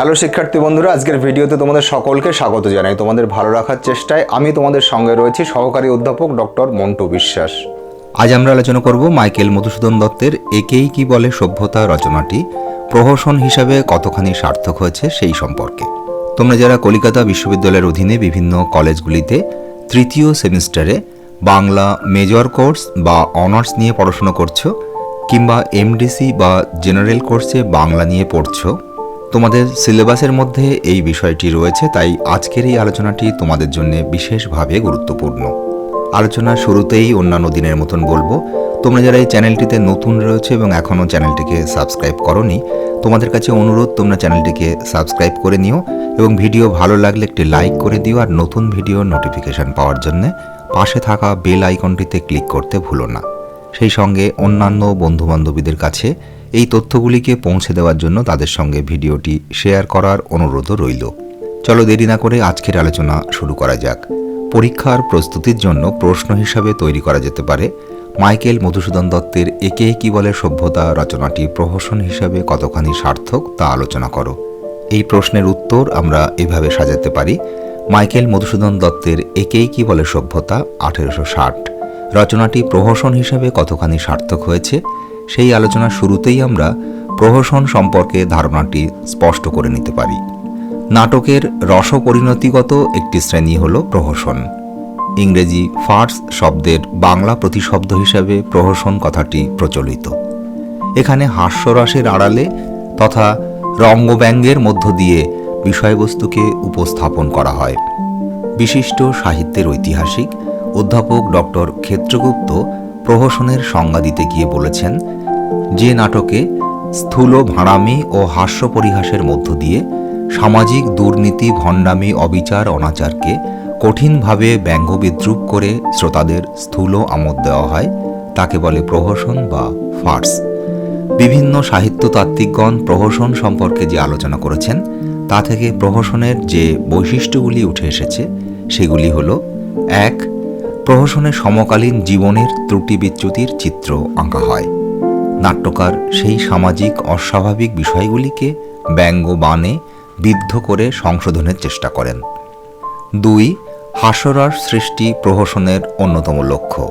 Hello শিক্ষার্থী বন্ধুরা, আজকের ভিডিওতে তোমাদের সকলকে স্বাগত জানাই। তোমাদের ভালো রাখার চেষ্টায় আমি তোমাদের সঙ্গে রয়েছি সহকারী অধ্যাপক ডক্টর মন্টু বিশ্বাস। আজ আমরা আলোচনা করব মাইকেল মধুসূদন দত্তের একেই কি বলে সভ্যতা রচনাটি, প্রহসন হিসাবে কতখানি সার্থক হয়েছে সেই সম্পর্কে। তোমরা যারা কলিকাতা বিশ্ববিদ্যালয়ের অধীনে বিভিন্ন কলেজগুলিতে তৃতীয় সেমিস্টারে বাংলা মেজর কোর্স বা অনার্স নিয়ে পড়াশোনা করছ, কিংবা এমডিসি বা জেনারেল কোর্সে বাংলা নিয়ে পড়ছো তোমাদের সিলেবাসের মধ্যে এই বিষয়টি রয়েছে, তাই আজকের এই আলোচনাটি তোমাদের জন্য বিশেষভাবে গুরুত্বপূর্ণ। আলোচনা শুরুতেই অন্যান্য দিনের মতন বলব, তোমরা যারা এই চ্যানেলটিতে নতুন রয়েছে এবং এখনও চ্যানেলটিকে সাবস্ক্রাইব করনি, তোমাদের কাছে অনুরোধ, তোমরা চ্যানেলটিকে সাবস্ক্রাইব করে নিও এবং ভিডিও ভালো লাগলে একটি লাইক করে দিও আর নতুন ভিডিও নোটিফিকেশন পাওয়ার জন্য পাশে থাকা বেল আইকনটিতে ক্লিক করতে ভুলো না। সেই সঙ্গে অন্যান্য বন্ধুবান্ধবীদের কাছে এই তথ্যগুলিকে পৌঁছে দেওয়ার জন্য তাদের সঙ্গে ভিডিওটি শেয়ার করার অনুরোধও রইল। চলো দেরি না করে আজকের আলোচনা শুরু করা যাক। পরীক্ষার প্রস্তুতির জন্য প্রশ্ন হিসাবে তৈরি করা যেতে পারে। মাইকেল মধুসূদন দত্তের একে কি বলে সভ্যতা রচনাটি প্রহসন হিসাবে কতখানি সার্থক তা আলোচনা করো। এই প্রশ্নের উত্তর আমরা এভাবে সাজাতে পারি। মাইকেল মধুসূদন দত্তের একেই কি বলে সভ্যতা আঠেরোশো ষাট। রচনাটি প্রহসন হিসাবে কতখানি সার্থক হয়েছে? সেই আলোচনার শুরুতেই আমরা প্রহসন সম্পর্কে ধারণাটি স্পষ্ট করে নিতে পারি। নাটকের রসপরিণতিগত একটি শ্রেণি হল প্রহসন। ইংরেজি ফার্স শব্দের বাংলা প্রতিশব্দ হিসাবে প্রহসন কথাটি প্রচলিত। এখানে হাস্যরসের আড়ালে তথা রঙ্গব্যঙ্গের মধ্য দিয়ে বিষয়বস্তুকে উপস্থাপন করা হয়। বিশিষ্ট সাহিত্যের ঐতিহাসিক অধ্যাপক ডক্টর ক্ষেত্রগুপ্ত প্রহসনের সংজ্ঞা দিতে গিয়ে বলেছেন, যে নাটকে স্থূল ভাঁড়ামি ও হাস্য পরিহাসের মধ্য দিয়ে সামাজিক দুর্নীতি, ভণ্ডামি, অবিচার, অনাচারকে কঠিনভাবে ব্যঙ্গ বিদ্রুপ করে শ্রোতাদের স্থূল আমোদ দেওয়া হয়, তাকে বলে প্রহসন বা ফার্স। বিভিন্ন সাহিত্যতাত্ত্বিকগণ প্রহসন সম্পর্কে যে আলোচনা করেছেন, তা থেকে প্রহসনের যে বৈশিষ্ট্যগুলি উঠে এসেছে, সেগুলি হল, এক প্রহসনের সমকালীন জীবনের ত্রুটি বিচ্যুতির চিত্র আঁকা হয়। নাট্যকার সেই সামাজিক অস্বাভাবিক বিষয়গুলিকে ব্যঙ্গ বানে বিদ্ধ করে সংশোধনের চেষ্টা করেন। দুই, হাস্যরস সৃষ্টি প্রহসনের অন্যতম লক্ষ্য।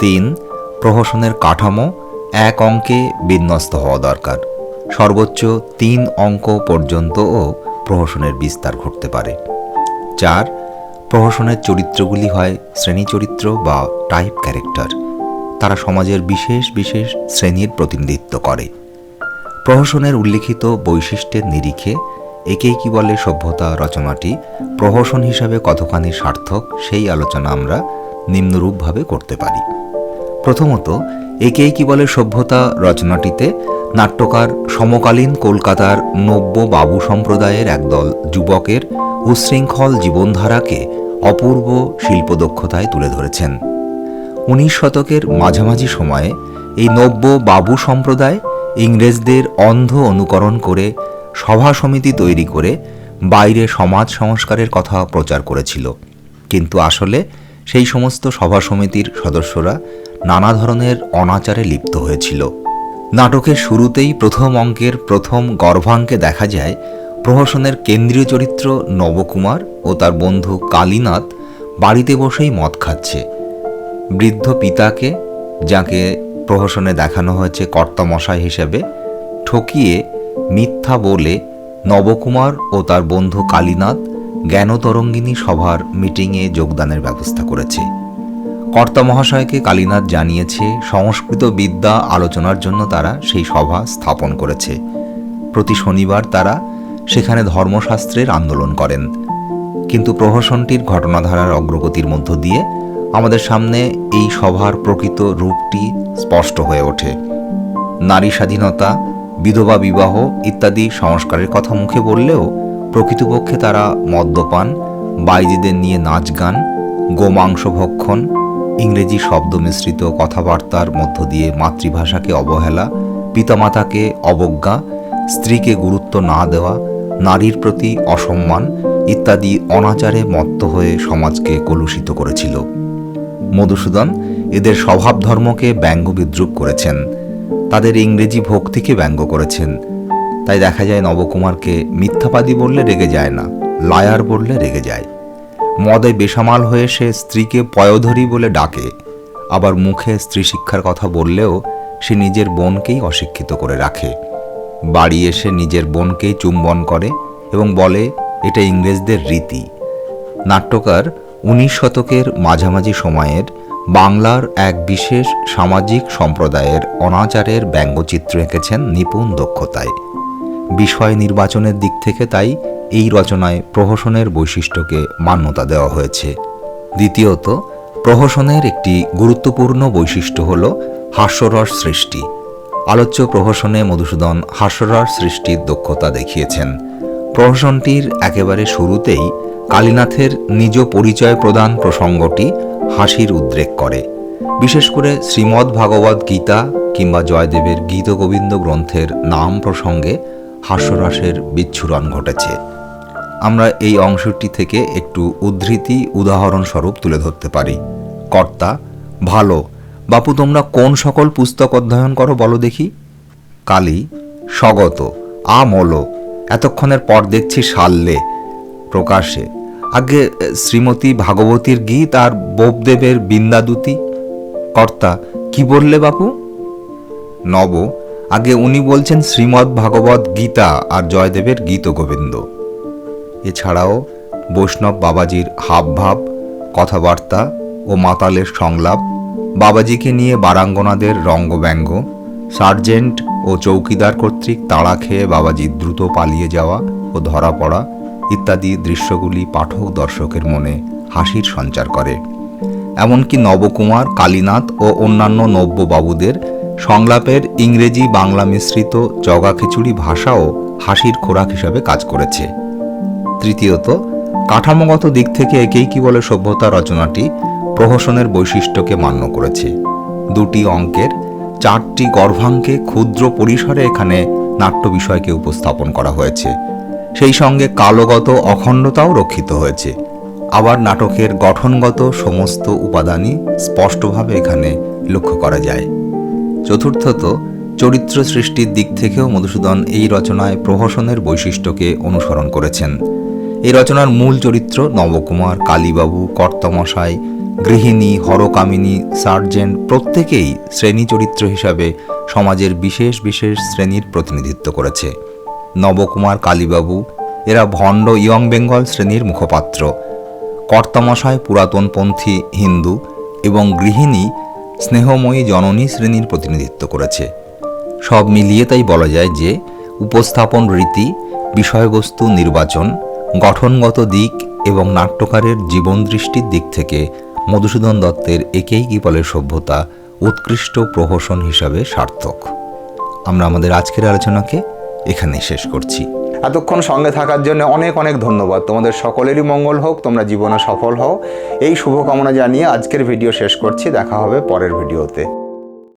তিন, প্রহসনের কাঠামো এক অঙ্কে বিন্যস্ত হওয়া দরকার। সর্বোচ্চ তিন অঙ্ক পর্যন্তও প্রহসনের বিস্তার ঘটতে পারে। চার প্রহসনের চরিত্রগুলি হয় শ্রেণি চরিত্র বা টাইপ ক্যারেক্টার তারা সমাজের বিশেষ বিশেষ শ্রেণির প্রতিনিধিত্ব করে। প্রহসনের উল্লিখিত বৈশিষ্ট্যের নিরিখে একেই কি বলে সভ্যতা রচনাটি, প্রহসন হিসাবে কতখানি সার্থক সেই আলোচনা আমরা নিম্নরূপভাবে করতে পারি। প্রথমত, একেই কি বলে সভ্যতা রচনাটিতে নাট্যকার সমকালীন কলকাতার নব্য বাবু সম্প্রদায়ের একদল যুবকের উচ্ছৃঙ্খল জীবনধারাকে অপূর্ব শিল্পদক্ষতায় তুলে ধরেছেন। উনিশ শতকের মাঝামাঝি সময়ে এই নব্য বাবু সম্প্রদায় ইংরেজদের অন্ধ অনুকরণ করে সভা সমিতি তৈরি করে বাইরে সমাজ সংস্কারের কথা প্রচার করেছিল। কিন্তু আসলে সেই সমস্ত সভা সমিতির সদস্যরা নানা ধরনের অনাচারে লিপ্ত হয়েছিল। নাটকের শুরুতেই প্রথম অঙ্কের প্রথম গর্ভাঙ্কে দেখা যায় প্রহসনের কেন্দ্রীয় চরিত্র নবকুমার ও তার বন্ধু কালীনাথ বাড়িতে বসেই মদ খাচ্ছে। বৃদ্ধ পিতাকে, যাকে প্রহসনে দেখানো হয়েছে কর্তামশাই হিসেবে, ঠকিয়ে মিথ্যা বলে নবকুমার ও তার বন্ধু কালীনাথ জ্ঞানতরঙ্গিনী সভার মিটিংয়ে যোগদানের ব্যবস্থা করেছে। কর্তা মহাশয়কে কালীনাথ জানিয়েছে, সংস্কৃত বিদ্যা আলোচনার জন্য তারা সেই সভা স্থাপন করেছে। প্রতি শনিবার তারা সেখানে ধর্মশাস্ত্রের আন্দোলন করেন। কিন্তু প্রহসনটির ঘটনাধারার অগ্রগতির মধ্য দিয়ে আমাদের সামনে এই সভার প্রকৃত রূপটি স্পষ্ট হয়ে ওঠে। নারী স্বাধীনতা, বিধবা বিবাহ ইত্যাদি সংস্কারের কথা মুখে বললেও প্রকৃতপক্ষে তারা মদ্যপান, বাইজিদের নিয়ে নাচ গান, গোমাংস ভক্ষণ, ইংরেজি শব্দ মিশ্রিত কথাবার্তার মধ্য দিয়ে মাতৃভাষাকে অবহেলা, পিতামাতাকে অবজ্ঞা, স্ত্রীকে গুরুত্ব না দেওয়া নারীর প্রতি অসম্মান ইত্যাদি অনাচারে মত্ত হয়ে সমাজকে কলুষিত করেছিল। মধুসূদন এদের স্বভাব ধর্মকে ব্যঙ্গ বিদ্রুপ করেছেন। তাদের ইংরেজি ভক্তিকে ব্যঙ্গ করেছেন। তাই দেখা যায় নবকুমারকে মিথ্যাবাদী বললে রেগে যায় না, লায়ার বললে রেগে যায়। মদে বেসামাল হয়ে সে স্ত্রীকে পয়োধরি বলে ডাকে। আবার মুখে স্ত্রী শিক্ষার কথা বললেও সে নিজের বোনকেই অশিক্ষিত করে রাখে। বাড়ি এসে নিজের বোনকেই চুম্বন করে এবং বলে, এটা ইংরেজদের রীতি। নাট্যকার উনিশ শতকের মাঝামাঝি সময়ের বাংলার এক বিশেষ সামাজিক সম্প্রদায়ের অনাচারের ব্যঙ্গচিত্র এঁকেছেন নিপুণ দক্ষতায়। বিষয় নির্বাচনের দিক থেকে তাই এই রচনায় প্রহসনের বৈশিষ্ট্যকে মান্যতা দেওয়া হয়েছে। দ্বিতীয়ত, প্রহসনের একটি গুরুত্বপূর্ণ বৈশিষ্ট্য হল হাস্যরস সৃষ্টি। আলোচ্য প্রহসনে মধুসূদন হাস্যরস সৃষ্টির দক্ষতা দেখিয়েছেন। প্রহসনটির একেবারে শুরুতেই কালীনাথের নিজ পরিচয় প্রদান প্রসঙ্গটি হাসির উদ্রেক করে। বিশেষ করে শ্রীমদ্ ভাগবত গীতা কিংবা জয়দেবের গীতগোবিন্দ গ্রন্থের নাম প্রসঙ্গে হাস্যরসের বিচ্ছুরণ ঘটেছে। আমরা এই অংশটি থেকে একটু উদ্ধৃতি উদাহরণস্বরূপ তুলে ধরতে পারি। কর্তা, ভালো বাপু, তোমরা কোন সকল পুস্তক অধ্যয়ন করো বলো দেখি। কালী, স্বগত, আমল, এতক্ষণের পর দেখছি সাল্লে প্রকাশে। আগে শ্রীমতী ভাগবতীর গীত আর বোপদেবের বিন্দাদুতি। কর্তা, কি বললে বাপু? নব, আগে উনি বলছেন শ্রীমদ্ ভাগবত গীতা আর জয়দেবের গীত গোবিন্দ। এছাড়াও, বৈষ্ণব বাবাজির হাবভাব, কথাবার্তা ও মাতালের সংলাপ। বাবাজিকে নিয়ে বারাঙ্গনাদের রঙ্গব্যঙ্গ। সার্জেন্ট ও চৌকিদার কর্তৃক তাড়া খেয়ে বাবাজি দ্রুত পালিয়ে যাওয়া ও ধরা পড়া ইত্যাদি দৃশ্যগুলি পাঠক দর্শকের মনে হাসির সঞ্চার করে। এমনকি নবকুমার, কালীনাথ ও অন্যান্য নব্যবাবুদের সংলাপের ইংরেজি বাংলা মিশ্রিত জগাখিচুড়ি ভাষাও হাসির খোরাক হিসাবে কাজ করেছে। তৃতীয়ত কাঠামোগত দিক থেকে একেই কি বলে সভ্যতা রচনাটি, প্রহসনের বৈশিষ্ট্যকে মান্য করেছে। দুটি অঙ্কের চারটি গর্ভাঙ্কে ক্ষুদ্র পরিসরে এখানে নাট্য বিষয়কে উপস্থাপন করা হয়েছে। সেই সঙ্গে কালগত অখণ্ডতাও রক্ষিত হয়েছে। আবার নাটকের গঠনগত সমস্ত উপাদানই স্পষ্টভাবে এখানে লক্ষ্য করা যায়। চতুর্থত, চরিত্র সৃষ্টির দিক থেকেও মধুসূদন এই রচনায় প্রহসনের বৈশিষ্ট্যকে অনুসরণ করেছেন। এই রচনার মূল চরিত্র নবকুমার, কালীবাবু, কর্তমশাই, গৃহিণী, হরকামিনী, সার্জেন্ট প্রত্যেকেই শ্রেণি চরিত্র হিসাবে সমাজের বিশেষ বিশেষ শ্রেণির প্রতিনিধিত্ব করেছে। নবকুমার, কালীবাবু এরা ভণ্ড ইয়ং বেঙ্গল শ্রেণির মুখপাত্র। কর্তামশায় পুরাতনপন্থী হিন্দু এবং গৃহিণী স্নেহময়ী জননী শ্রেণির প্রতিনিধিত্ব করেছে। সব মিলিয়ে তাই বলা যায় যে উপস্থাপন রীতি, বিষয়বস্তু নির্বাচন গঠনগত দিক এবং নাট্যকারের জীবন দৃষ্টির দিক থেকে মধুসূদন দত্তের একেই কি বলে সভ্যতা, উৎকৃষ্ট প্রহসন হিসাবে সার্থক। আমরা আমাদের আজকের আলোচনাকে এখানেই শেষ করছি। এতক্ষণ সঙ্গে থাকার জন্য অনেক অনেক ধন্যবাদ। তোমাদের সকলেরই মঙ্গল হোক, তোমরা জীবনে সফল হও। এই শুভকামনা জানিয়ে আজকের ভিডিও শেষ করছি। দেখা হবে পরের ভিডিওতে।